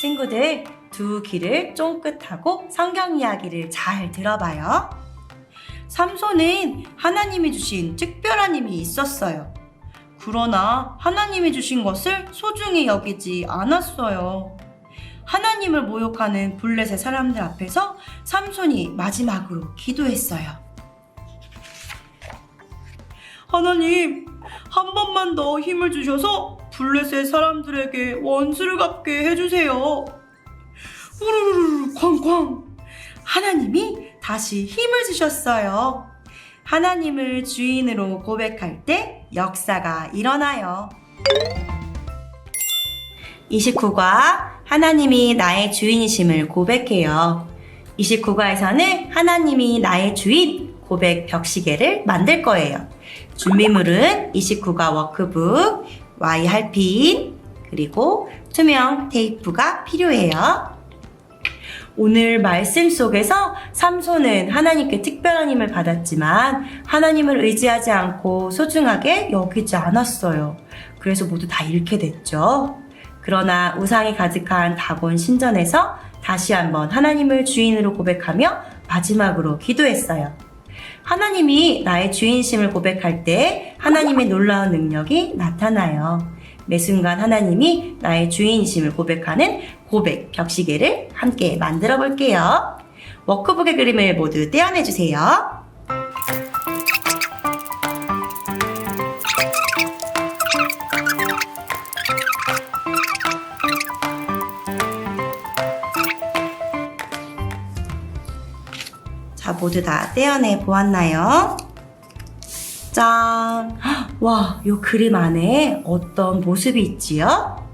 친구들, 두 귀를 쫑긋하고 성경 이야기를 잘 들어봐요. 삼손은 하나님이 주신 특별한 힘이 있었어요. 그러나 하나님이 주신 것을 소중히 여기지 않았어요. 하나님을 모욕하는 블레셋 사람들 앞에서 삼손이 마지막으로 기도했어요. 하나님, 한 번만 더 힘을 주셔서 블레셋 사람들에게 원수를 갚게 해주세요. 우르르르 쾅쾅. 하나님이 다시 힘을 주셨어요. 하나님을 주인으로 고백할 때 역사가 일어나요. 29과 하나님이 나의 주인이심을 고백해요. 29과에서는 하나님이 나의 주인 고백 벽시계를 만들 거예요. 준비물은 29과 워크북, Y 할핀, 그리고 투명 테이프가 필요해요. 오늘 말씀 속에서 삼손은 하나님께 특별한 힘을 받았지만 하나님을 의지하지 않고 소중하게 여기지 않았어요. 그래서 모두 다 잃게 됐죠. 그러나 우상이 가득한 다곤 신전에서 다시 한번 하나님을 주인으로 고백하며 마지막으로 기도했어요. 하나님이 나의 주인심을 고백할 때 하나님의 놀라운 능력이 나타나요. 매 순간 하나님이 나의 주인심을 고백하는 고백 벽시계를 함께 만들어 볼게요. 워크북의 그림을 모두 떼어내 주세요. 모두 다 떼어내 보았나요? 짠! 와, 요 그림 안에 어떤 모습이 있지요?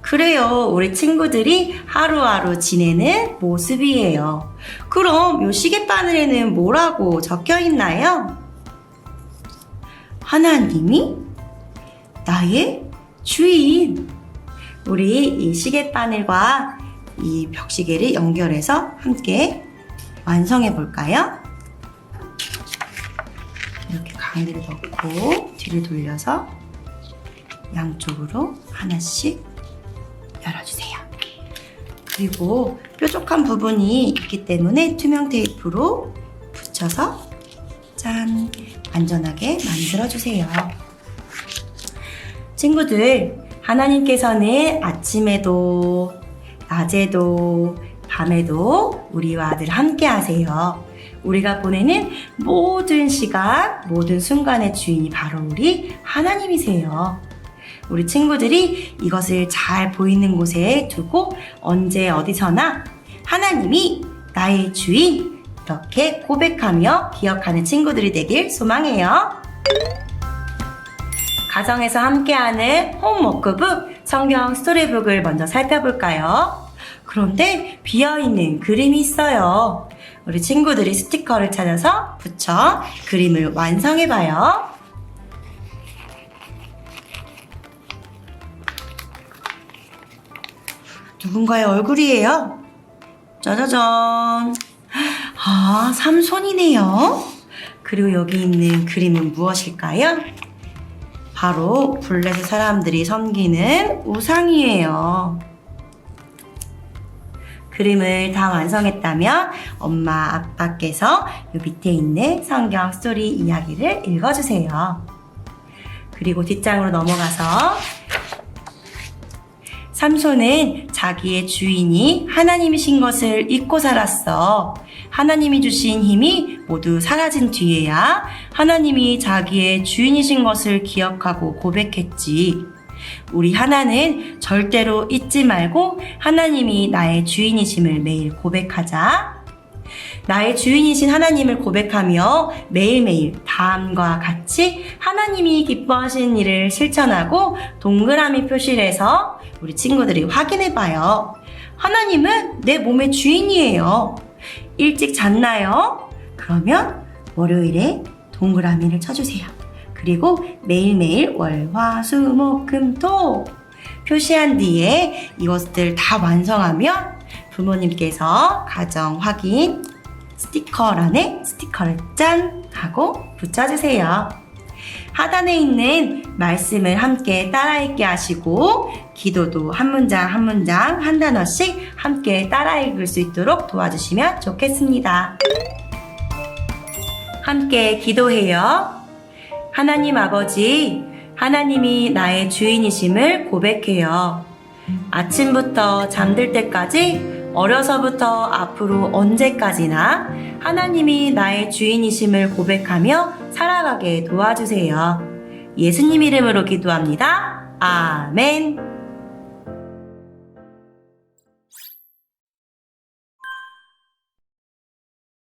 그래요. 우리 친구들이 하루하루 지내는 모습이에요. 그럼 요 시계바늘에는 뭐라고 적혀 있나요? 하나님이 나의 주인. 우리 이 시계바늘과 이 벽시계를 연결해서 함께 완성해 볼까요? 이렇게 가운데를 넣고 뒤를 돌려서 양쪽으로 하나씩 열어주세요. 그리고 뾰족한 부분이 있기 때문에 투명 테이프로 붙여서 짠 안전하게 만들어주세요. 친구들, 하나님께서는 아침에도 낮에도 밤에도 우리와 늘 함께 하세요. 우리가 보내는 모든 시간, 모든 순간의 주인이 바로 우리 하나님이세요. 우리 친구들이 이것을 잘 보이는 곳에 두고 언제 어디서나 하나님이 나의 주인 이렇게 고백하며 기억하는 친구들이 되길 소망해요. 가정에서 함께하는 홈워크북 성경 스토리북을 먼저 살펴볼까요? 그런데 비어있는 그림이 있어요. 우리 친구들이 스티커를 찾아서 붙여 그림을 완성해봐요. 누군가의 얼굴이에요. 짜자잔. 아, 삼손이네요. 그리고 여기 있는 그림은 무엇일까요? 바로 블레셋 사람들이 섬기는 우상이에요. 그림을 다 완성했다면 엄마, 아빠께서 이 밑에 있는 성경 스토리 이야기를 읽어주세요. 그리고 뒷장으로 넘어가서 삼손은 자기의 주인이 하나님이신 것을 잊고 살았어. 하나님이 주신 힘이 모두 사라진 뒤에야 하나님이 자기의 주인이신 것을 기억하고 고백했지. 우리 하나는 절대로 잊지 말고 하나님이 나의 주인이심을 매일 고백하자. 나의 주인이신 하나님을 고백하며 매일매일 다음과 같이 하나님이 기뻐하시는 일을 실천하고 동그라미 표시를 해서 우리 친구들이 확인해 봐요. 하나님은 내 몸의 주인이에요. 일찍 잤나요? 그러면 월요일에 동그라미를 쳐주세요. 그리고 매일매일 월, 화, 수, 목, 금, 토 표시한 뒤에 이것들 다 완성하면 부모님께서 가정 확인 스티커란에 스티커를 짠 하고 붙여주세요. 하단에 있는 말씀을 함께 따라 읽게 하시고 기도도 한 문장 한 문장 한 단어씩 함께 따라 읽을 수 있도록 도와주시면 좋겠습니다. 함께 기도해요. 하나님 아버지, 하나님이 나의 주인이심을 고백해요. 아침부터 잠들 때까지 어려서부터 앞으로 언제까지나 하나님이 나의 주인이심을 고백하며 살아가게 도와주세요. 예수님 이름으로 기도합니다. 아멘.